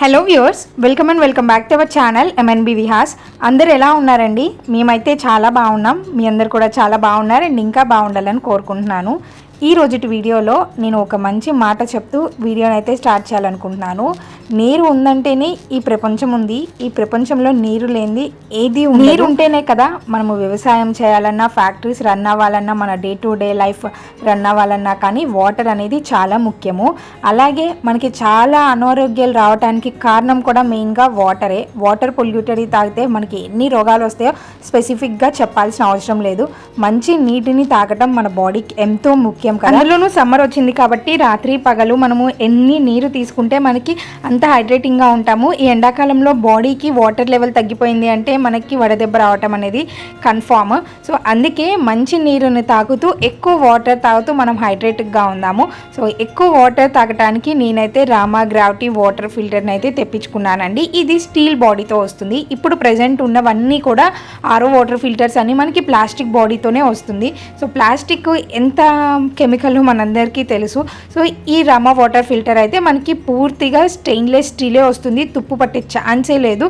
Hello viewers welcome and welcome back to our channel MNB Vihas అందరు ఎలా ఉన్నారండి? మేమైతే చాలా బాగున్నాం. మీ అందరు కూడా చాలా బాగున్నారు అండ్ ఇంకా బాగుండాలని కోరుకుంటున్నాను. ఈ రోజుటి వీడియోలో నేను ఒక మంచి మాట చెప్తూ వీడియోని అయితే స్టార్ట్ చేయాలనుకుంటున్నాను. నీరు ఉందంటేనే ఈ ప్రపంచం ఉంది. ఈ ప్రపంచంలో నీరు లేనిది ఏది. నీరు ఉంటేనే కదా మనము వ్యవసాయం చేయాలన్నా ఫ్యాక్టరీస్ రన్ అవ్వాలన్నా మన day to day life run అవ్వాలన్నా కానీ వాటర్ అనేది చాలా ముఖ్యము. అలాగే మనకి చాలా అనారోగ్యాలు రావడానికి కారణం కూడా మెయిన్గా వాటరే. వాటర్ పొల్యూటెడ్ తాగితే మనకి ఎన్ని రోగాలు వస్తాయో స్పెసిఫిక్గా చెప్పాల్సిన అవసరం లేదు. మంచి నీటిని తాగటం మన బాడీకి ఎంతో ముఖ్యం కదా. అందులోనూ సమ్మర్ వచ్చింది కాబట్టి రాత్రి పగలు మనము ఎన్ని నీరు తీసుకుంటే మనకి అంత హైడ్రేటింగ్గా ఉంటాము ఈ ఎండాకాలంలో బాడీకి వాటర్ లెవెల్ తగ్గిపోయింది అంటే మనకి వడదెబ్బ రావటం అనేది కన్ఫామ్. సో అందుకే మంచి నీరుని తాగుతూ ఎక్కువ వాటర్ తాగుతూ మనం హైడ్రేటిక్గా ఉందాము సో ఎక్కువ వాటర్ తాగటానికి నేనైతే రామా గ్రావిటీ వాటర్ ఫిల్టర్ని అయితే తెప్పించుకున్నానండి. ఇది స్టీల్ బాడీతో వస్తుంది. ఇప్పుడు ప్రజెంట్ ఉన్నవన్నీ కూడా ఆరో వాటర్ ఫిల్టర్స్ అని మనకి ప్లాస్టిక్ బాడీతోనే వస్తుంది. సో ప్లాస్టిక్ ఎంత కెమికల్ మనందరికీ తెలుసు. సో ఈ రామా వాటర్ ఫిల్టర్ అయితే మనకి పూర్తిగా స్టెయిన్ స్టెయిన్లెస్ స్టీలే వస్తుంది తుప్పు పట్టే ఛాన్సే లేదు.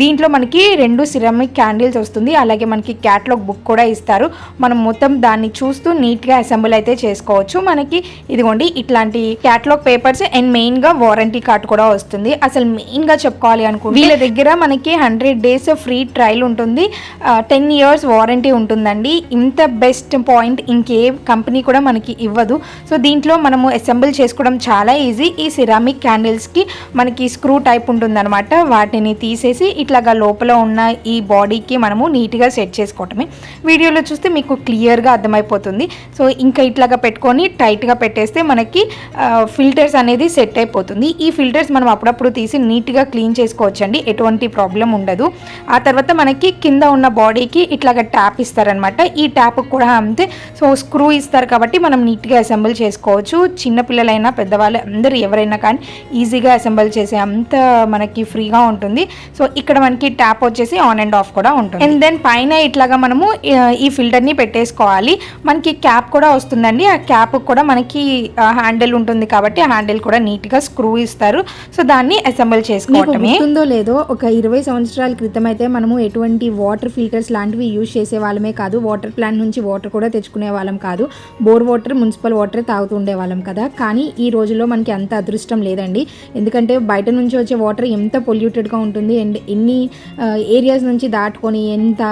దీంట్లో మనకి రెండు సిరమిక్ క్యాండిల్స్ వస్తుంది అలాగే మనకి క్యాట్లాగ్ బుక్ కూడా ఇస్తారు. మనం మొత్తం దాన్ని చూస్తూ నీట్గా అసెంబుల్ అయితే చేసుకోవచ్చు. మనకి ఇదిగోండి ఇట్లాంటి క్యాట్లాగ్ పేపర్స్ అండ్ మెయిన్గా వారంటీ కార్డ్ కూడా వస్తుంది. అసలు మెయిన్గా చెప్పుకోవాలి అనుకుంటే వీళ్ళ దగ్గర మనకి హండ్రెడ్ డేస్ ఫ్రీ ట్రయల్ ఉంటుంది. టెన్ ఇయర్స్ వారంటీ ఉంటుందండి. ఇంత బెస్ట్ పాయింట్ ఇంకే కంపెనీ కూడా మనకి ఇవ్వదు. సో దీంట్లో మనము అసెంబుల్ చేసుకోవడం చాలా ఈజీ. ఈ సిరామిక్ క్యాండిల్స్కి మనకి స్క్రూ టైప్ ఉంటుందన్నమాట. వాటిని తీసేసి ఇట్లాగా లోపల ఉన్న ఈ బాడీకి మనము నీట్గా సెట్ చేసుకోవటమే. వీడియోలో చూస్తే మీకు క్లియర్గా అర్థమైపోతుంది. సో ఇంకా ఇట్లాగా పెట్టుకొని టైట్గా పెట్టేస్తే మనకి ఫిల్టర్స్ అనేది సెట్ అయిపోతుంది. ఈ ఫిల్టర్స్ మనం అప్పుడప్పుడు తీసి నీట్గా క్లీన్ చేసుకోవచ్చండి. ఎటువంటి ప్రాబ్లం ఉండదు. ఆ తర్వాత మనకి కింద ఉన్న బాడీకి ఇట్లాగా ట్యాప్ ఇస్తారనమాట ఈ ట్యాప్ కూడా అంతే. సో స్క్రూ ఇస్తారు కాబట్టి మనం నీట్గా అసెంబుల్ చేసుకోవచ్చు. చిన్నపిల్లలైనా పెద్దవాళ్ళు అందరూ ఎవరైనా కానీ ఈజీగా అసెంబుల్ చేసే అంత మనకి ఫ్రీగా ఉంటుంది. సో ఇక్కడ మనకి ట్యాప్ వచ్చేసి ఆన్ అండ్ ఆఫ్ కూడా ఉంటుంది. అండ్ దెన్ పైన ఇట్లాగా మనము ఈ ఫిల్టర్ని పెట్టేసుకోవాలి. మనకి క్యాప్ కూడా వస్తుందండి. ఆ క్యాప్ కూడా మనకి హ్యాండిల్ ఉంటుంది కాబట్టి ఆ హ్యాండిల్ కూడా నీట్గా స్క్రూ ఇస్తారు. సో దాన్ని అసెంబుల్ చేసుకోవటమే. గుర్తుందో లేదో ఒక ఇరవై సంవత్సరాల క్రితం అయితే మనము ఎటువంటి వాటర్ ఫిల్టర్స్ లాంటివి యూజ్ చేసే వాళ్ళమే కాదు వాటర్ ప్లాంట్ నుంచి వాటర్ కూడా తెచ్చుకునే వాళ్ళం కాదు. బోర్ వాటర్ మున్సిపల్ వాటర్ తాగుతూ ఉండే వాళ్ళం కదా. కానీ ఈ రోజుల్లో మనకి అంత అదృష్టం లేదండి. ఎందుకంటే బయట నుంచి వచ్చే వాటర్ ఎంత పొల్యూటెడ్గా ఉంటుంది అండ్ ఎన్ని ఏరియాస్ నుంచి దాటుకొని ఎంత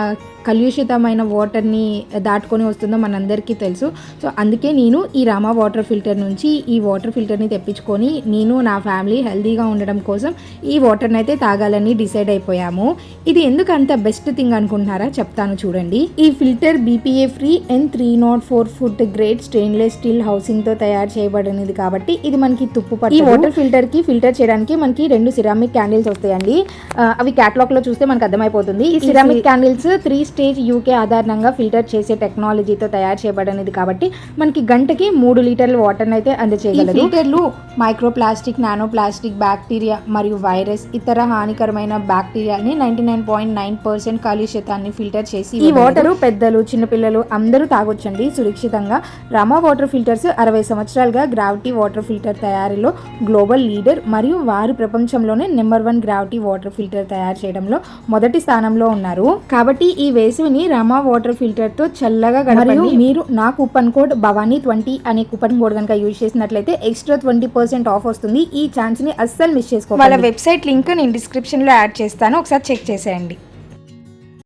కలుషితమైన వాటర్ని దాటుకొని వస్తుందో మనందరికీ తెలుసు. సో అందుకే నేను ఈ రామా వాటర్ ఫిల్టర్ నుంచి ఈ వాటర్ ఫిల్టర్ని తెప్పించుకొని నేను నా ఫ్యామిలీ హెల్దీగా ఉండడం కోసం ఈ వాటర్ని అయితే తాగాలని డిసైడ్ అయిపోయాము. ఇది ఎందుకు అంత బెస్ట్ థింగ్ అనుకుంటున్నారా? చెప్తాను చూడండి. ఈ filter BPA free and three nought four food grade stainless steel హౌసింగ్తో తయారు చేయబడినది కాబట్టి ఇది మనకి తుప్పు ఈ వాటర్ ఫిల్టర్కి ఫిల్టర్ చేయడానికి మనకి రెండు సిరామిక్ క్యాండిల్స్ వస్తాయండి. అవి క్యాట్లాగ్లో చూస్తే మనకు అర్థమైపోతుంది. ఈ ceramic candles three stage UK ఆధారంగా ఫిల్టర్ చేసే టెక్నాలజీతో తయారు చేయబడినది కాబట్టి మనకి గంటకి మూడు లీటర్ల వాటర్ అయితే ఈ అందచేయగలదు. ఫిల్టర్లు micro plastic nano plastic bacteria మరియు వైరస్ ఇతర హానికరమైన బ్యాక్టీరియాని ninety nine point nine percent కాలుష్యతాన్ని filter చేసి ఈ వాటర్ పెద్దలు చిన్నపిల్లలు అందరూ తాగొచ్చండి. సురక్షితంగా రమా వాటర్ ఫిల్టర్స్ అరవై సంవత్సరాలుగా గ్రావిటీ వాటర్ ఫిల్టర్ తయారీలో గ్లోబల్ లీడర్ మరియు వారు ప్రపంచంలోనే number one gravity water filter తయారు చేయడంలో మొదటి స్థానంలో ఉన్నారు. కాబట్టి ఈ వేసవిని రమా వాటర్ ఫిల్టర్తో చల్లగా మరియు మీరు నా కూపన్ కోడ్ భవానీ ట్వంటీ అనే కూపన్ కోడ్ కనుక యూజ్ చేసినట్లయితే ఎక్స్ట్రా ట్వంటీ పర్సెంట్ ఆఫ్ వస్తుంది. ఈ ఛాన్స్ని అస్సలు మిస్ వాళ్ళ చేసుకోవాలి వెబ్సైట్ లింక్ నేను డిస్క్రిప్షన్లో యాడ్ చేస్తాను. ఒకసారి చెక్ చేసేయండి.